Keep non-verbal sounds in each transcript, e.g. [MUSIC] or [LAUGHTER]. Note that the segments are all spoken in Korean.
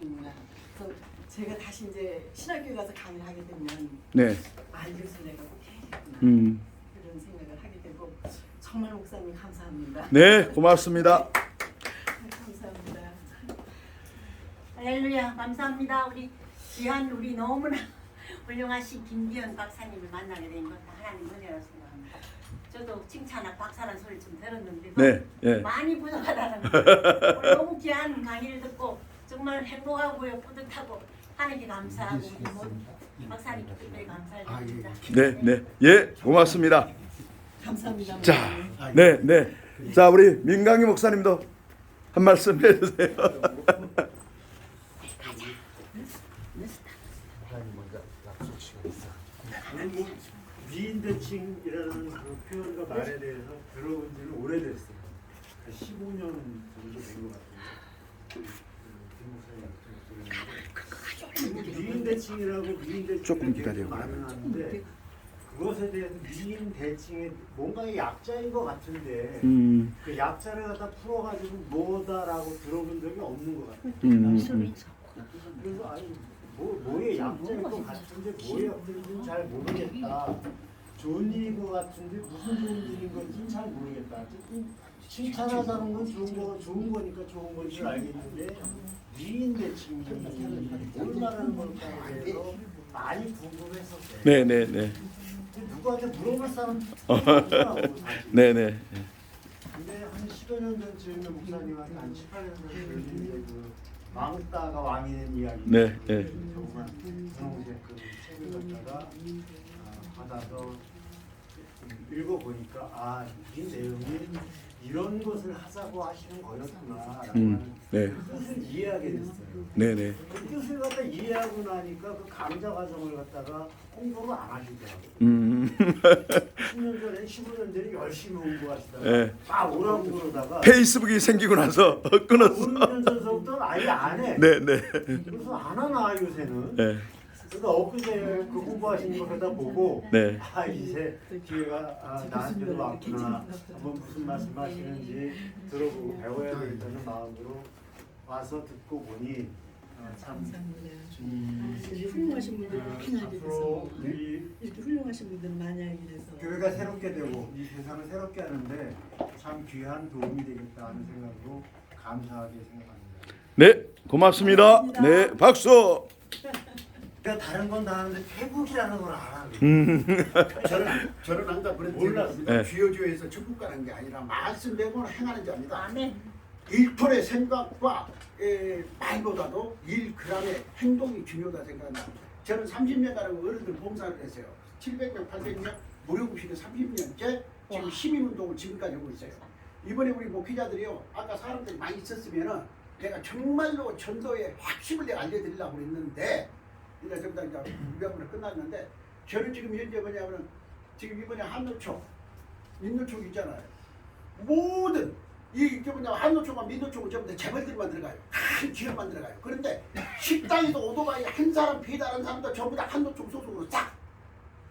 주십니다. 그래서 제가 다시 이제 신학교에 가서 강의를 하게 되면 네. 아 이것을 내가 꼭 해야겠구나 음. 이런 생각을 하게 되고 정말 목사님 감사합니다. 네, 고맙습니다. 감사합니다. 할렐루야 감사합니다 우리 귀한 우리 너무나 [LAUGHS] 훌륭하신 김기현 박사님을 만나게 된 것도 하나님 은혜로 생각합니다 저도 칭찬한 박사란 소리 좀 들었는데도 네, 예. 많이 부족하다는 거 오늘 너무 귀한 강의를 듣고 정말 행복하고 요 뿌듯하고 하나님께 감사하고 우리 모든 박사님께 특별히 감사를 드립니다 네, 네. 예, 고맙습니다. 감사합니다. 자, 네, 네. 자, 우리 민강희 목사님도 한 말씀 해 주세요. 저는 뭐 미인대칭이라는 그 표현과 말에 대해서 들어본 지는 오래됐어요. 한 15년 정도 된 것 같아요. 그 미인 대칭이라고 미인 대칭 조금 기다려. 하는데 그것에 대해서 미인 대칭의 뭔가의 약자인 것 같은데 음, 그 약자를 갖다 풀어가지고 뭐다라고 들어본 적이 없는 것 같아요. 음, 음. 그래서 아니 뭐 뭐의 약자일 것 같은데 뭐의 약자인지는 잘 모르겠다. 좋은 일인 것 같은데 무슨 좋은 일인 건지는 잘 모르겠다. 어쨌든 칭찬하자는 건 좋은 거 좋은 거니까 좋은 건줄 알겠는데 미인 대칭이 뭘 말하는 걸까에 대해서 많이 궁금했었어요. 네, 네, 네. 누구한테 물어볼 사람 없더라고 사실. 네, 네. 근데 한 10여 년 전쯤에 목사님한테 한 18년 전에 그 왕따가 왕이 된 이야기 네, 네. 정말 분홍색 그 책을 갖다가 아, 받아서 읽어보니까 아 이 내용이 이런 것을 하자고 하시는 거였구나라고 음, 네. 뜻을 이해하게 됐어요. 네, 네. 그 뜻을 갖다 이해하고 나니까 그 강좌 과정을 갖다가 공부를 안 하시더라고요. 음. 10년 전에 15년 전에 열심히 공부하시다가 네. 다 오라고 그러다가 페이스북이 생기고 나서 끊었어. 5년 전서부터 아예 안 해. 네, 네. 그래서 안 하나 요새는. 네. 그러니까 엊그제 그 공부하시는 거 그러다 보고 네. 아 이제 기회가 아, 나한테도 왔구나 한번 무슨 말씀하시는지 들어보고 배워야 되겠다는 마음으로 와서 듣고 보니 아, 참. 음, 훌륭하신 분들 그 알게 돼서 앞으로 우리 이렇게 훌륭하신 분들 많이 알게 돼서 교회가 새롭게 되고 이 세상을 새롭게 하는데 참 귀한 도움이 되겠다 하는 생각으로 감사하게 생각합니다. 네, 고맙습니다. 네, 박수. [LAUGHS] 그러니까 다른 건 다 하는데 태국이라는 걸 알아. 음. 저는 저는 항상. 생각입니다. 네. 주여주여에서 천국 가는 게 아니라 말씀대로 행하는 자입니다. 아멘 일톤의 생각과 에, 말보다도 1g의 행동이 중요하다 생각합니다. 저는 30년가량 어른들 봉사를 했어요. 700명, 800명 무료급식을 30년째 지금 시민운동을 지금까지 하고 있어요. 이번에 우리 목회자들이요. 아까 사람들이 많이 있었으면은 내가 정말로 전도의 핵심을 내가 알려드리려고 그랬는데 이제 전부 다 이제 무병으로 끝났는데 저는 지금 현재 뭐냐면은 지금 이번에 한노총 민노총 있잖아요. 모든 이 뭐냐 한노총과 민노총은 전부 다 재벌들만 들어가요. 큰 기업만 들어가요. 그런데 식당에도 오토바이 한 사람 배달한 사람도 전부 다 한노총 소속으로 싹.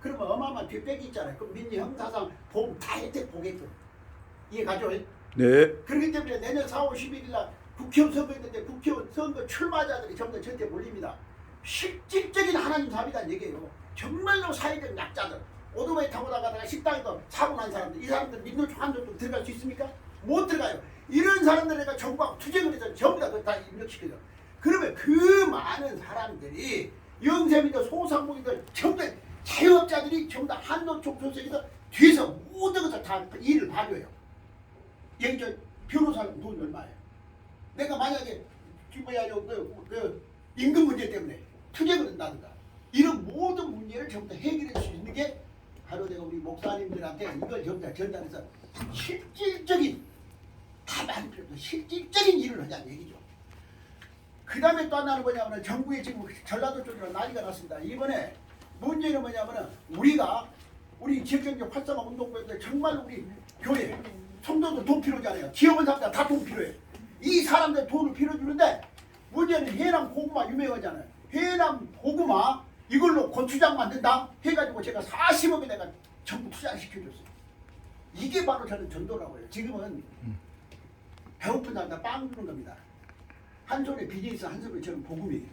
그러면 어마어마한 뒷백이 있잖아요. 그럼 민지 형사상 보다 혜택 보게끔 이해가죠? 네. 그렇기 때문에 내년 4월 11일 날 국회의원 선거 있는데 국회의원 선거 출마자들이 전부 다 저한테 몰립니다. 실질적인 하나님 답이란 얘기예요. 정말로 사회적 약자들 오토바이 타고 나가다가 식당에서 사고 난 사람들 이 사람들 민노총 한노총 들어갈 수 있습니까? 못 들어가요. 이런 사람들에게 정부가 투쟁을 해서 전부 다다 입력시켜줘. 그러면 그 많은 사람들이 영세민들 소상공인들 전부 다 자영업자들이 전부 다 한노총 소속에서 뒤에서 모든 것을 다 일을 봐줘요. 저 변호사는 돈 얼마예요? 내가 만약에 그 뭐야 저, 그, 그 임금 문제 때문에 투쟁을 한다든가 이런 모든 문제를 전부 다 해결해 줄 수 있는 게 바로 내가 우리 목사님들한테 이걸 전부 다 전달해서 실질적인 다 많이 필요 없고 실질적인 일을 하자는 얘기죠. 그 다음에 또 하나는 뭐냐면 정부에 지금 전라도 쪽으로 난리가 났습니다. 이번에 문제는 뭐냐면 우리가 우리 지역경제 활성화 운동부에서 정말 우리 교회 성도들 돈 필요하잖아요. 기업은 사람들 다 돈 필요해. 이 사람들 돈을 필요 주는데 문제는 해남 고구마 유명하잖아요. 해남 고구마 이걸로 고추장 만든다 해가지고 제가 40억에 내가 전부 투자를 시켜줬어요. 이게 바로 저는 전도라고요. 지금은 배고픈 사람들 빵 주는 겁니다. 한 손에 있어 한 손에 저는 복음이에요.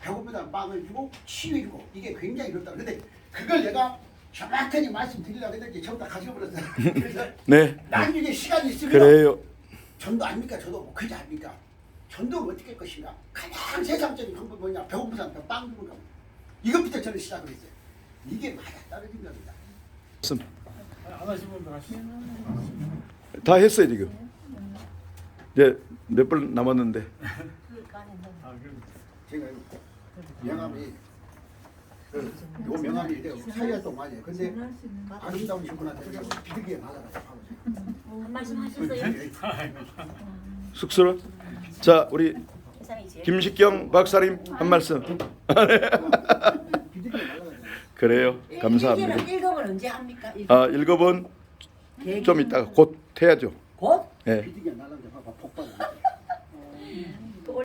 배고프다 빵을 주고 치유해주고 이게 굉장히 그렇다. 근데 그걸 내가 정확하게 말씀드리려고 했는데 전부 다 가져버렸어요. [LAUGHS] 그래서 네. 나중에 시간이 있으면 그래요. 전도 아닙니까? 저도 뭐 그지 아닙니까? 전도를 어떻게 할 것인가? 가장 세상적인 방법이 뭐냐? 배고픈 사람한테 빵 주는 거. 이것부터 저는 시작을 했어요. 이게 맞아 떨어진 겁니다. 안 하신 분들 하시죠. 다 했어요 지금. 이제 몇분 남았는데. 아, 제가 명함이 그, 요 명함이 내가 사이활동 많이 해. 근데 아름다운 신분한테 비둘기에 날아가서 하고 한 말씀 하셨어요? 쑥스러. 자 우리 김식경 박사님 한 말씀. [LAUGHS] 그래요. 감사합니다. 일급은 언제 합니까? 아 일곱은 좀 이따가 곧 해야죠. 곧? 예. 비